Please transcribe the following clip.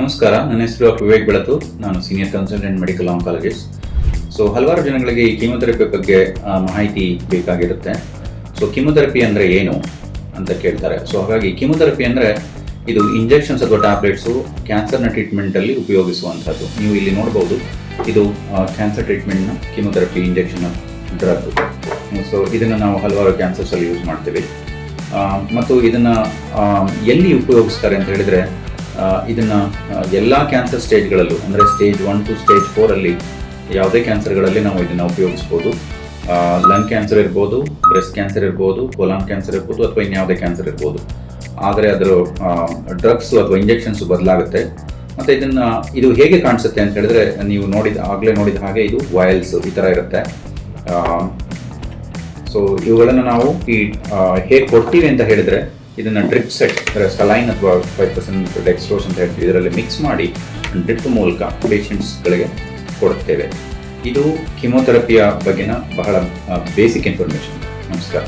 ನಮಸ್ಕಾರ, ನನ್ನ ಹೆಸರು ವಿವೇಕ್ ಬೆಳತು. ನಾನು senior consultant medical oncologist so ಹಲವಾರು ಜನಗಳಿಗೆ ಈ ಕೀಮೊಥೆರಪಿ ಬಗ್ಗೆ ಮಾಹಿತಿ ಬೇಕಾಗಿರುತ್ತೆ. ಸೊ ಕೀಮೊಥೆರಪಿ ಅಂದರೆ ಏನು ಅಂತ ಕೇಳ್ತಾರೆ. ಸೊ ಹಾಗಾಗಿ ಕೀಮೊಥೆರಪಿ ಅಂದರೆ ಇದು ಇಂಜೆಕ್ಷನ್ಸ್ ಅಥವಾ ಟ್ಯಾಬ್ಲೆಟ್ಸು ಕ್ಯಾನ್ಸರ್ನ ಟ್ರೀಟ್ಮೆಂಟಲ್ಲಿ ಉಪಯೋಗಿಸುವಂಥದ್ದು. ನೀವು ಇಲ್ಲಿ ನೋಡ್ಬೋದು, ಇದು ಕ್ಯಾನ್ಸರ್ ಟ್ರೀಟ್ಮೆಂಟ್ನ ಕೀಮೊಥೆರಪಿ ಇಂಜೆಕ್ಷನ್ ಡ್ರಗ್ ಸೊ ಇದನ್ನು ನಾವು ಹಲವಾರು ಕ್ಯಾನ್ಸರ್ಸಲ್ಲಿ ಯೂಸ್ ಮಾಡ್ತೀವಿ. ಮತ್ತು ಇದನ್ನು ಎಲ್ಲಿ ಉಪಯೋಗಿಸ್ತಾರೆ ಅಂತ ಹೇಳಿದರೆ ಇದನ್ನು ಎಲ್ಲ ಕ್ಯಾನ್ಸರ್ ಸ್ಟೇಜ್ಗಳಲ್ಲೂ ಅಂದರೆ ಸ್ಟೇಜ್ ಒನ್ ಟು ಸ್ಟೇಜ್ ಫೋರಲ್ಲಿ ಯಾವುದೇ ಕ್ಯಾನ್ಸರ್ಗಳಲ್ಲಿ ನಾವು ಇದನ್ನು ಉಪಯೋಗಿಸ್ಬೋದು. ಲಂಗ್ ಕ್ಯಾನ್ಸರ್ ಇರ್ಬೋದು ಬ್ರೆಸ್ಟ್ ಕ್ಯಾನ್ಸರ್ ಇರ್ಬೋದು ಕೊಲಾಮ್ ಕ್ಯಾನ್ಸರ್ ಇರ್ಬೋದು, ಅಥವಾ ಇನ್ಯಾವುದೇ ಕ್ಯಾನ್ಸರ್ ಇರ್ಬೋದು. ಆದರೆ ಅದರ ಡ್ರಗ್ಸ್ ಅಥವಾ ಇಂಜೆಕ್ಷನ್ಸು ಬದಲಾಗುತ್ತೆ. ಮತ್ತು ಇದನ್ನು, ಇದು ಹೇಗೆ ಕಾಣಿಸುತ್ತೆ ಅಂತ ಹೇಳಿದ್ರೆ, ನೀವು ನೋಡಿದ, ಆಗಲೇ ನೋಡಿದ ಹಾಗೆ ಇದು ವಾಯಲ್ಸ್ ಈ ಥರ ಇರುತ್ತೆ. ಸೊ ಇವುಗಳನ್ನು ನಾವು ಈ ಹೇಗೆ ಕೊಡ್ತೀವಿ ಅಂತ ಹೇಳಿದ್ರೆ ಇದನ್ನ ಡ್ರಿಪ್ ಸೆಟ್ ಅಂದರೆ ಸಲೈನ್ ಅಥವಾ ಫೈವ್ ಪರ್ಸೆಂಟ್ ಡೆಕ್ಸ್ಟ್ರೋಸ್ ಅಂತ ಹೇಳ್ತೀವಿ. ಇದರಲ್ಲಿ ಮಿಕ್ಸ್ ಮಾಡಿ ಡ್ರಿಪ್ ಮೂಲಕ ಪೇಷಂಟ್ಸ್ಗಳಿಗೆ ಕೊಡುತ್ತೇವೆ. ಇದು ಕಿಮೋಥೆರಪಿಯ ಬಗ್ಗೆನ ಬಹಳ ಬೇಸಿಕ್ ಇನ್ಫಾರ್ಮೇಷನ್ ನಮಸ್ಕಾರ.